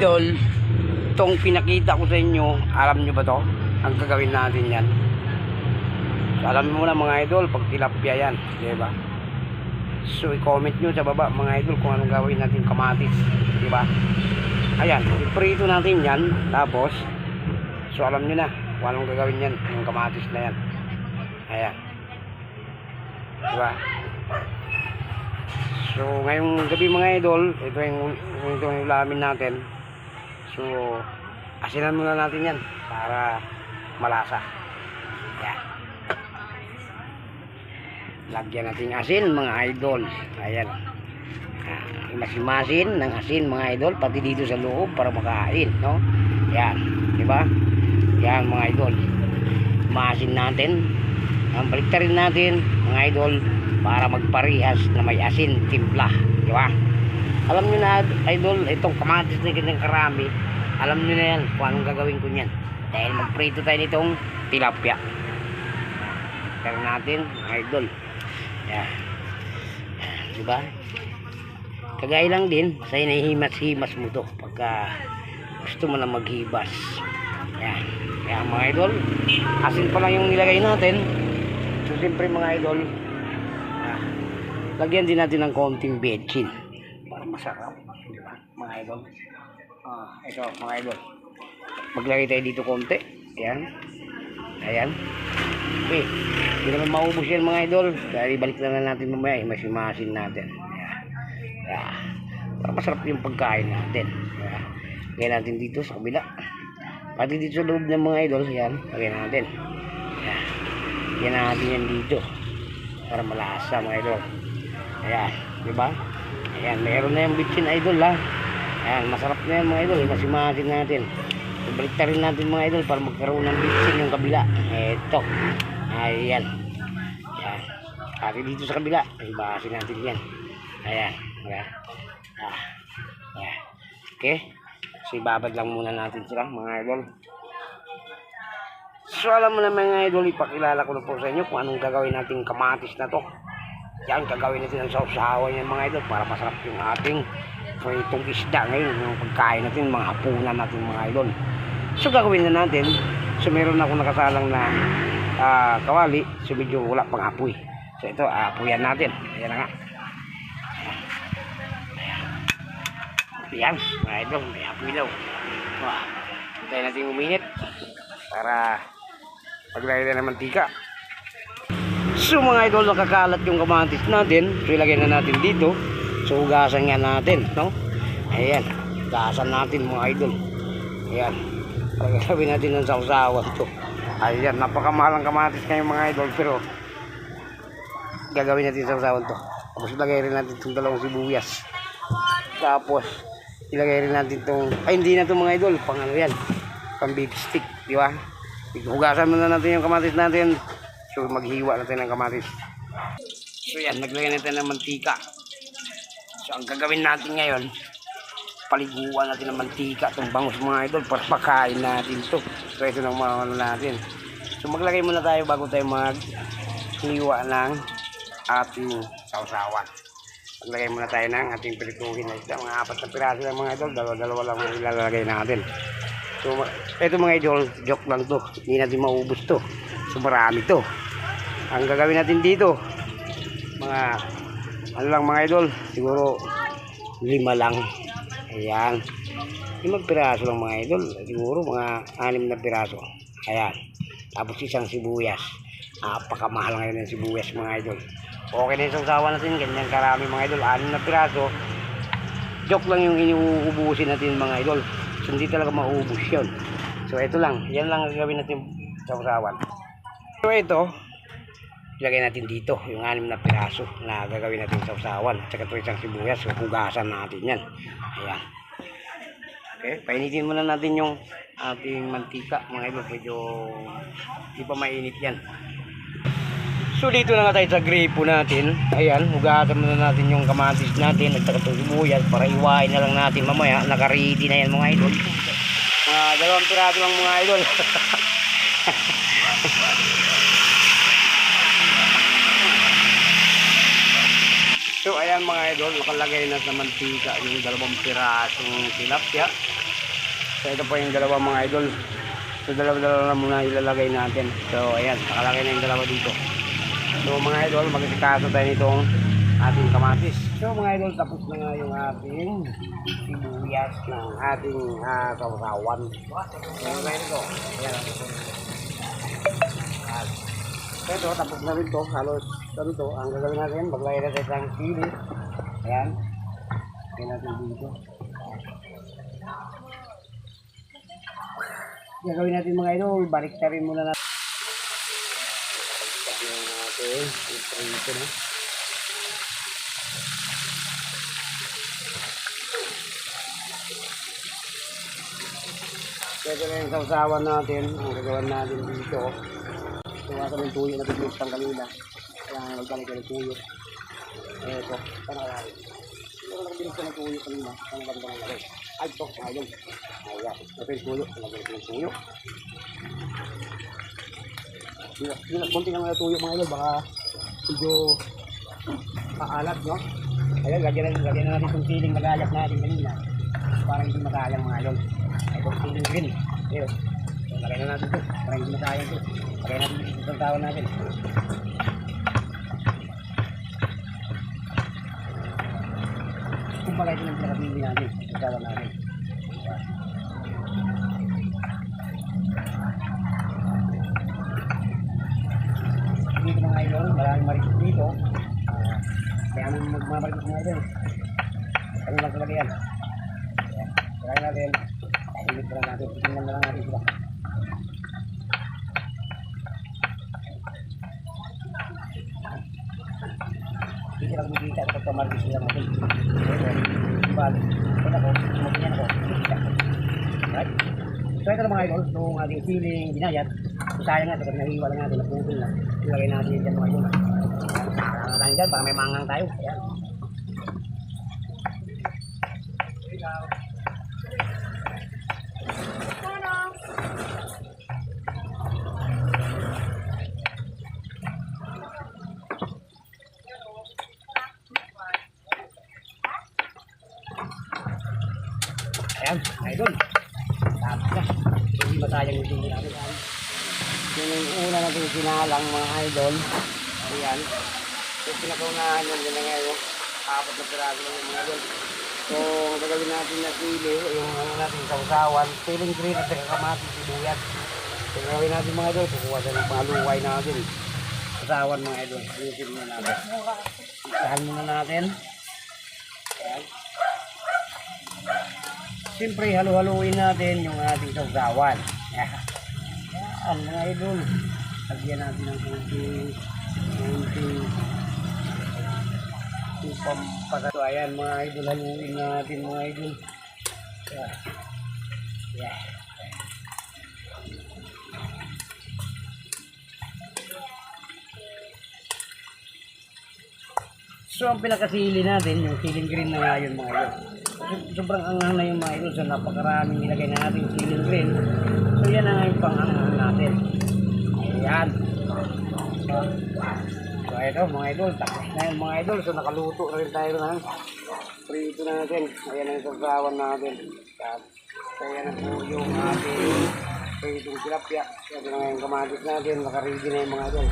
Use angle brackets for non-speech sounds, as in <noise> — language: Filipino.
idol, itong pinakita ko sa inyo, alam nyo ba to? Ang gagawin natin yan. So, alam mo na mga idol, pag tilapia yan, di ba? So, i-comment nyo sa baba mga idol kung anong gawin natin kamatis, di ba? Ayan, iprito natin yan, tapos, so alam nyo na kung anong gagawin yan, yung kamatis na yan. Ayan. Di ba? So, ngayong gabi mga idol, ito yung, ito yung ulamin natin. So, asinan muna natin yan para malasa. Yan. Lagyan natin asin mga idol. Ayan. Ah, Masimasin ng asin mga idol, pati dito sa loob para makain, no? Yan, di ba? Yan mga idol. Maasin natin. Ang baliktarin natin mga idol para magparihas na may asin timpla, di ba? Alam niyo na idol, itong kamatis na ganyan karami, alam niyo na yan kung anong gagawin ko niyan. Dahil magprito tayo nitong tilapia. Pero natin, idol. Yan. Yan, di ba? Kagaya lang din, sa hinihimas-himas mo to pagka gusto mo na maghibas. Yan. Kaya mga idol, asin pa lang yung nilagay natin. So, siyempre mga idol, ah, lagyan din natin ng konting betchin para masarap. Di ba, mga idol? Ah, ito, mga idol. Maglagay tayo dito konti. Ayan. Ayan. Okay. Hindi naman maubos yan mga idol. Dahil balik na lang natin mamaya. Masimasin natin. Ayan. Ayan. Para masarap yung pagkain natin. Ayan. Lagyan natin dito sa kabila. Pati dito sa loob ng mga idol. Ayan. Lagyan natin. Ayan. Lagyan natin yan dito. Para malasa mga idol. Ayan. Diba? Ayan. Meron na yung bitchin idol ha. Ayan. Masarap na yan mga idol. Masimasin natin. Ibalik rin natin mga idol para magkaroon ng bitchin yung kabila. Eto. Ayan. Ayan. Pati dito sa kabila. Ibasin natin yan. Ayan. Ayan. Ah. Ayan. Okay. So ibabad lang muna natin sila mga idol. So alam mo na mga idol, ipakilala ko na po sa inyo kung anong gagawin nating kamatis na to. Yan, gagawin natin ang sausawan yan mga idol para masarap yung ating itong isda ngayon, yung pagkain natin, mga hapunan natin mga idol. So gagawin na natin, so meron ako nakasalang na ah, kawali, so medyo wala pang apoy. So ito, apoyan natin. Ayan na nga. Ayan, mga idol, may apoy daw. Wah, tayo natin uminit para paglagay tayo ng mantika. So mga idol, nakakalat yung kamatis natin. So ilagay na natin dito. So hugasan nga natin, no? Ayan, hugasan natin mga idol. Ayan, pagkakawin natin ng sausawan to. Ayan, napakamahal ang kamatis ngayon mga idol. Pero gagawin natin sausawan to. Tapos ilagay rin natin itong dalawang sibuyas. Tapos ilagay rin natin itong, ay hindi na itong mga idol, pang ano yan, pang beef stick, di ba? Hugasan muna natin yung kamatis natin. So maghiwa natin ng kamatis. So yan, naglagay natin ng mantika. So ang gagawin natin ngayon, paliguan natin ng mantika itong bangus mga idol para pakain natin to. So ito na mga ano natin. So maglagay muna tayo bago tayo maghiwa ng ating sausawan. Maglagay muna tayo ng ating pirituhin na isda. Mga apat na piraso lang mga idol, dalawa-dalawa lang ang ilalagay natin. So, ito mga idol, joke lang to. Hindi natin maubos to. So, marami to. Ang gagawin natin dito, mga, ano lang mga idol, siguro, lima lang. Ayan. Limang piraso lang mga idol. Siguro mga anim na piraso. Ayan. Tapos isang sibuyas. Napakamahal ngayon ng sibuyas mga idol. Okay na yung sawa natin. Ganyan karami mga idol. Anim na piraso. Joke lang yung iniuubusin natin mga idol. Hindi talaga maubos yun. So, ito lang. Yan lang ang gagawin natin sa usawan. So, ito, ilagay natin dito yung anim na piraso na gagawin natin sa usawan. At saka isang sibuyas. Hugasan natin yan. Ayan. Okay, painitin muna natin yung ating mantika mga idol. Medyo hindi pa mainit yan. So dito na nga tayo sa gripo natin. Ayan, hugasan muna natin yung kamatis natin at saka sibuyas para iwain na lang natin mamaya. Naka-ready na yan mga idol. Mga dalawang piraso lang mga idol. <laughs> So ayan mga idol, nakalagay na sa mantika yung dalawang pirasong tilapia. So ito po yung dalawa mga idol. So dalawa-dalawa na muna ilalagay natin. So ayan, nakalagay na yung dalawa dito. So mga idol, magkakaso tayo nitong ating kamatis. So mga idol, tapos na nga yung ating sibuyas ng ating uh, kawawan. So mga idol. Ayan. So ito, tapos na rin to. Halos ganito. Ang gagawin natin, maglagay natin ng sili. Ayan. Ayan natin dito. Gagawin natin mga idol, balik na rin muna natin. Balik natin, ito na. Pwede na yung sausawan natin, ang gagawin natin dito. Gawa ka ng tuyo na pinustang kanina. Kailangan magbalik ka ng tuyo. Eto, sana kaya rin. Pero nagbilis ka ng tuyo kanina. Ang ganda ng lari. Ay, ito, idol. Ayan, ito yung tuyo. Nagbilis ka ng tuyo. Sila, konti lang na tuyo mga idol. Baka medyo maalat, no? Ayan, lagyan na, lagyan na natin itong feeling magayak natin kanina. Parang hindi makayang mga idol. Ito feeling green. Ayun. Lagay na natin ito. Parang hindi makayang ito. Lagay natin ito sa tawon natin. Pala ito ng pinakabili natin. Sa tawon natin. Dito mga idol, maraming marikot dito. Ah, kaya naman magmamarikot mga idol. Kami lang talaga yan. Kaya natin, pahilit na natin, tingnan na lang natin sila. Sila kumikita kapag kamarikot sila natin. Ito, bali. Ito ako, sumaginyan ako. Right? So ito mga idol, itong ating feeling ginayat. Sayang nga, kapag nahiwa lang natin, naputol na. Ilagay natin yan dyan mga idol. Parang lang dyan, baka may mangang tayo. Ayan. Ayan, idol. Tapos na. Hindi masayang yung tingin natin. Yung una natin sinalang mga idol. Ayan. So, pinakaunahan yun yun na ngayon. Apat na piraso yung mga idol. So, gagawin natin na sili, yung ano natin sausawan, siling green at saka kamatis, sibuyas. So, gagawin natin mga idol, kukuha tayo ng paluway natin. Sausawan mga idol. Ayusin muna natin. Isahan muna natin. Ayan. Siyempre, halu-haluin natin yung ating sausawan. Yan. Yan, mga idol. Lagyan natin ng kunting, kunting, pampagat. So, ayan, mga idol, haluin natin, mga idol. Yan. Yan. So, ang pinakasili natin, yung siling green na nga yun, mga idol. So- Sobrang anghang na yung mga idol. So, napakaraming nilagay na natin yung siling green. So, yan na nga yung panganghang natin. Ayan. So, ito, mga idol. Tapos na yun, mga idol. So, nakaluto na rin tayo ng prito natin. Ayan ang sasawan natin. So, ayan na po yung ating pritong tilapia. Ito na nga yung kamatis natin. Nakaready na yung mga idol.